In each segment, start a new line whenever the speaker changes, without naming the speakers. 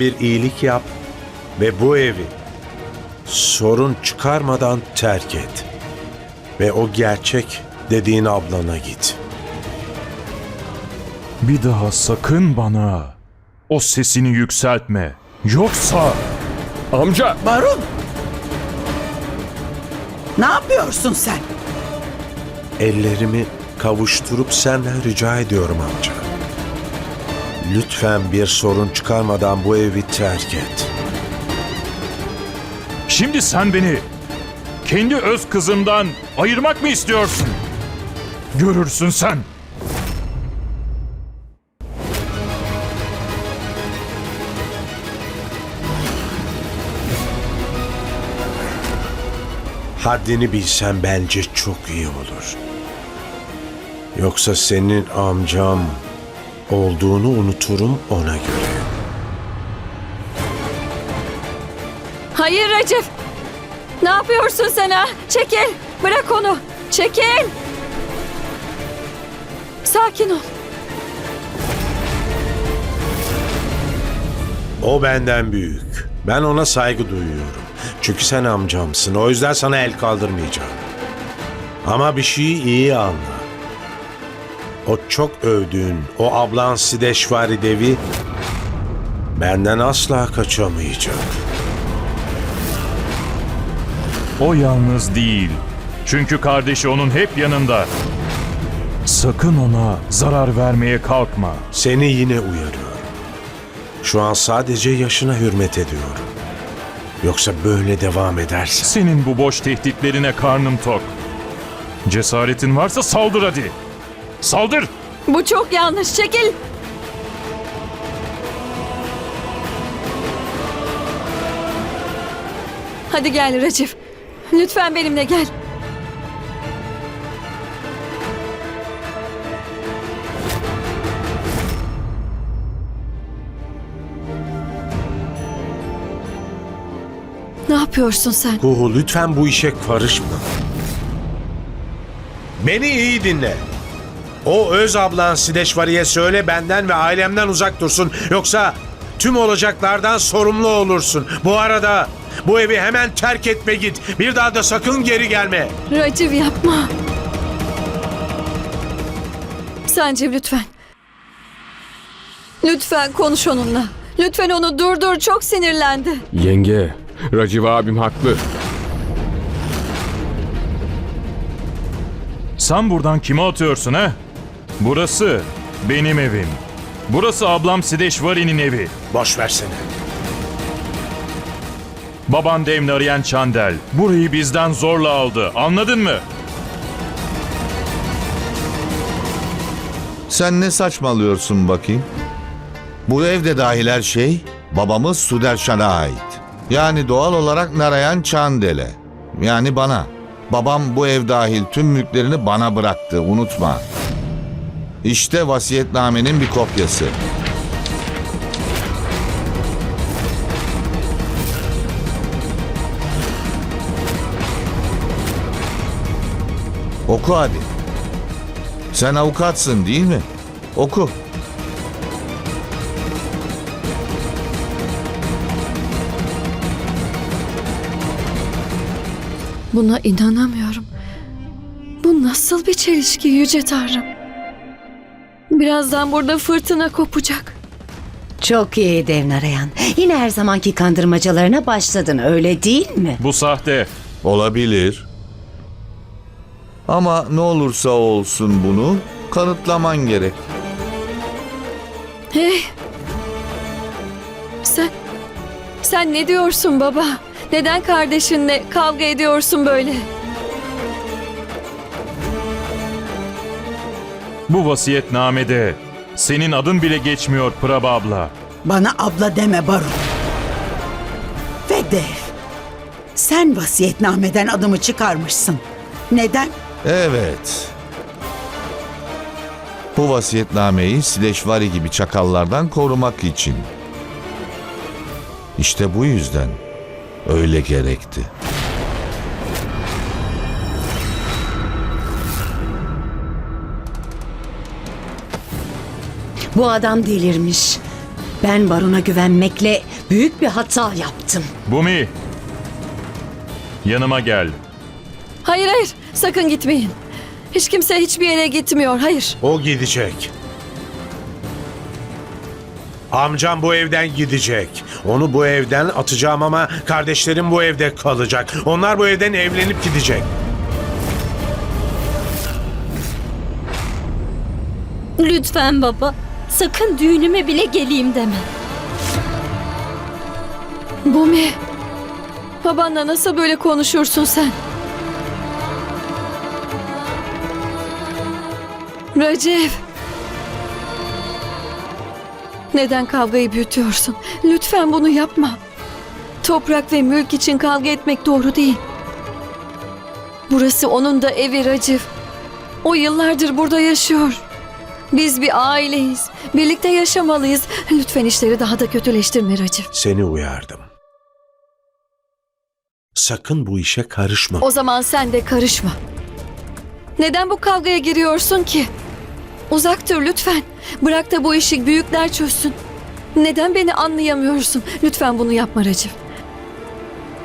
bir iyilik yap ve bu evi sorun çıkarmadan terk et. Ve o gerçek dediğin ablana git.
Bir daha sakın bana o sesini yükseltme. Yoksa
Amca!
Barun! Ne yapıyorsun sen?
Ellerimi kavuşturup senden rica ediyorum amca. Lütfen bir sorun çıkarmadan bu evi terk et.
şimdi sen beni kendi öz kızımdan ayırmak mı istiyorsun? Görürsün sen.
Haddini bilsen bence çok iyi olur. Yoksa senin amcam olduğunu unuturum ona göre.
Hayır Recep. Ne yapıyorsun sen ha? Çekil. Bırak onu. Çekil. Sakin ol.
O benden büyük. Ben ona saygı duyuyorum. Çünkü sen amcamsın. O yüzden sana el kaldırmayacağım. Ama bir şeyi iyi anla. O çok övdüğün o ablan Sideşvari Devi benden asla kaçamayacak.
O yalnız değil. Çünkü kardeşi onun hep yanında. Sakın ona zarar vermeye kalkma.
Seni yine uyarıyorum. Şu an sadece yaşına hürmet ediyorum. Yoksa böyle devam edersen
Senin bu boş tehditlerine karnım tok. Cesaretin varsa saldır hadi. Saldır!
Bu çok yanlış. Çekil. Hadi gel Recep. Lütfen benimle gel. Ne yapıyorsun sen?
Kuhu lütfen bu işe karışma. Beni iyi dinle. O öz ablan Sideşvari'ye söyle benden ve ailemden uzak dursun. Yoksa tüm olacaklardan sorumlu olursun. Bu arada bu evi hemen terk etme git. Bir daha da sakın geri gelme.
Recep yapma. Sence lütfen. Lütfen konuş onunla. Lütfen onu durdur. Çok sinirlendi.
Yenge, Raciv abim haklı.
Sen buradan kime atıyorsun ha? Burası benim evim. Burası ablam Sideşvari'nin evi.
Boş versene.
Baban Devni arayan Çandel. Burayı bizden zorla aldı. Anladın mı?
Sen ne saçmalıyorsun bakayım? Bu evde dahil her şey babamız Sudershan'a ait. Yani doğal olarak Narayan Çandel'e. Yani bana. Babam bu ev dahil tüm mülklerini bana bıraktı unutma. İşte vasiyetnamenin bir kopyası. Oku hadi. Sen avukatsın değil mi? Oku.
Buna inanamıyorum. Bu nasıl bir çelişki Yüce Tanrım? Birazdan burada fırtına kopacak.
Çok iyi Devnarayan. Yine her zamanki kandırmacalarına başladın öyle değil mi?
Bu sahte.
Olabilir. Ama ne olursa olsun bunu kanıtlaman gerek.
Hey! Sen... Sen ne diyorsun baba? Neden kardeşinle kavga ediyorsun böyle?
Bu vasiyetnamede senin adın bile geçmiyor Prabha abla.
Bana abla deme Barun. Ve Dev. Sen vasiyetnameden adımı çıkarmışsın. Neden?
Evet. Bu vasiyetnameyi Sileşvari gibi çakallardan korumak için. İşte bu yüzden öyle gerekti.
Bu adam delirmiş. Ben Barun'a güvenmekle büyük bir hata yaptım.
Bumi! Yanıma gel.
Hayır hayır sakın gitmeyin. Hiç kimse hiçbir yere gitmiyor. Hayır.
O gidecek. Amcam bu evden gidecek. Onu bu evden atacağım ama kardeşlerim bu evde kalacak. Onlar bu evden evlenip gidecek.
Lütfen baba. Sakın düğünüme bile geleyim deme.
Bumi. Babanla nasıl böyle konuşursun sen? Recep. Neden kavgayı büyütüyorsun? Lütfen bunu yapma. Toprak ve mülk için kavga etmek doğru değil. Burası onun da evi Recep. O yıllardır burada yaşıyor. Biz bir aileyiz. Birlikte yaşamalıyız. Lütfen işleri daha da kötüleştirme Recep.
Seni uyardım. Sakın bu işe karışma.
O zaman sen de karışma. Neden bu kavgaya giriyorsun ki? Uzak dur lütfen. Bırak da bu işi büyükler çözsün. Neden beni anlayamıyorsun? Lütfen bunu yapma Recep.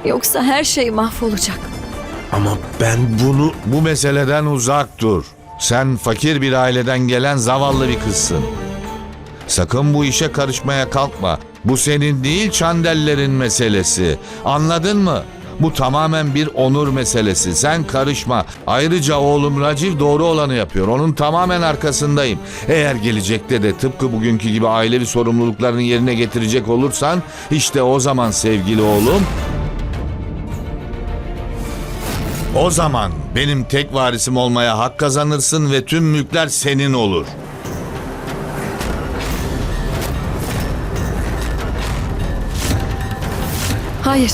Yoksa her şey mahvolacak.
Ama ben bunu...
Bu meseleden uzak dur. Sen fakir bir aileden gelen zavallı bir kızsın. Sakın bu işe karışmaya kalkma. Bu senin değil çandellerin meselesi. Anladın mı? Bu tamamen bir onur meselesi. Sen karışma. Ayrıca oğlum Raciv doğru olanı yapıyor. Onun tamamen arkasındayım. Eğer gelecekte de tıpkı bugünkü gibi ailevi sorumluluklarını yerine getirecek olursan işte o zaman sevgili oğlum O zaman benim tek varisim olmaya hak kazanırsın ve tüm mülkler senin olur.
Hayır.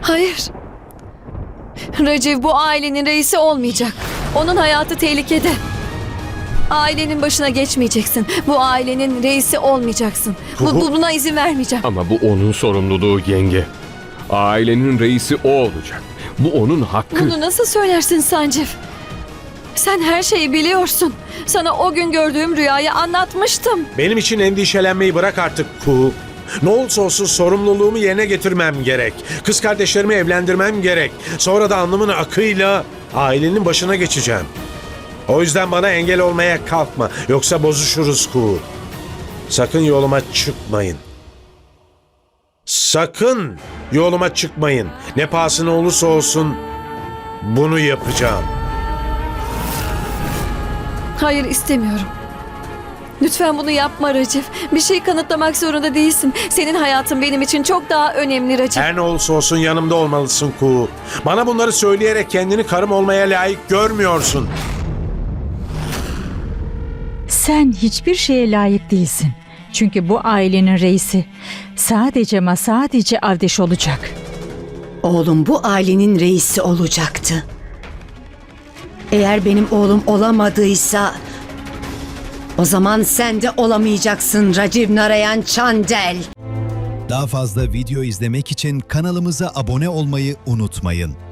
Hayır. Recep bu ailenin reisi olmayacak. Onun hayatı tehlikede. Ailenin başına geçmeyeceksin. Bu ailenin reisi olmayacaksın. Bu, bu- buna izin vermeyeceğim.
Ama bu onun sorumluluğu yenge. Ailenin reisi o olacak. Bu onun hakkı.
Bunu nasıl söylersin Sancif? Sen her şeyi biliyorsun. Sana o gün gördüğüm rüyayı anlatmıştım.
Benim için endişelenmeyi bırak artık Ku. Ne olursa olsun sorumluluğumu yerine getirmem gerek. Kız kardeşlerimi evlendirmem gerek. Sonra da alnımın akıyla ailenin başına geçeceğim. O yüzden bana engel olmaya kalkma. Yoksa bozuşuruz Ku. Sakın yoluma çıkmayın. Sakın yoluma çıkmayın. Ne pahasına olursa olsun bunu yapacağım.
Hayır istemiyorum. Lütfen bunu yapma Recep. Bir şey kanıtlamak zorunda değilsin. Senin hayatın benim için çok daha önemli Recep.
Her ne olursa olsun yanımda olmalısın Ku. Bana bunları söyleyerek kendini karım olmaya layık görmüyorsun.
Sen hiçbir şeye layık değilsin. Çünkü bu ailenin reisi sadece ama sadece Avdeş olacak.
Oğlum bu ailenin reisi olacaktı. Eğer benim oğlum olamadıysa o zaman sen de olamayacaksın Raciv Narayan Çandel.
Daha fazla video izlemek için kanalımıza abone olmayı unutmayın.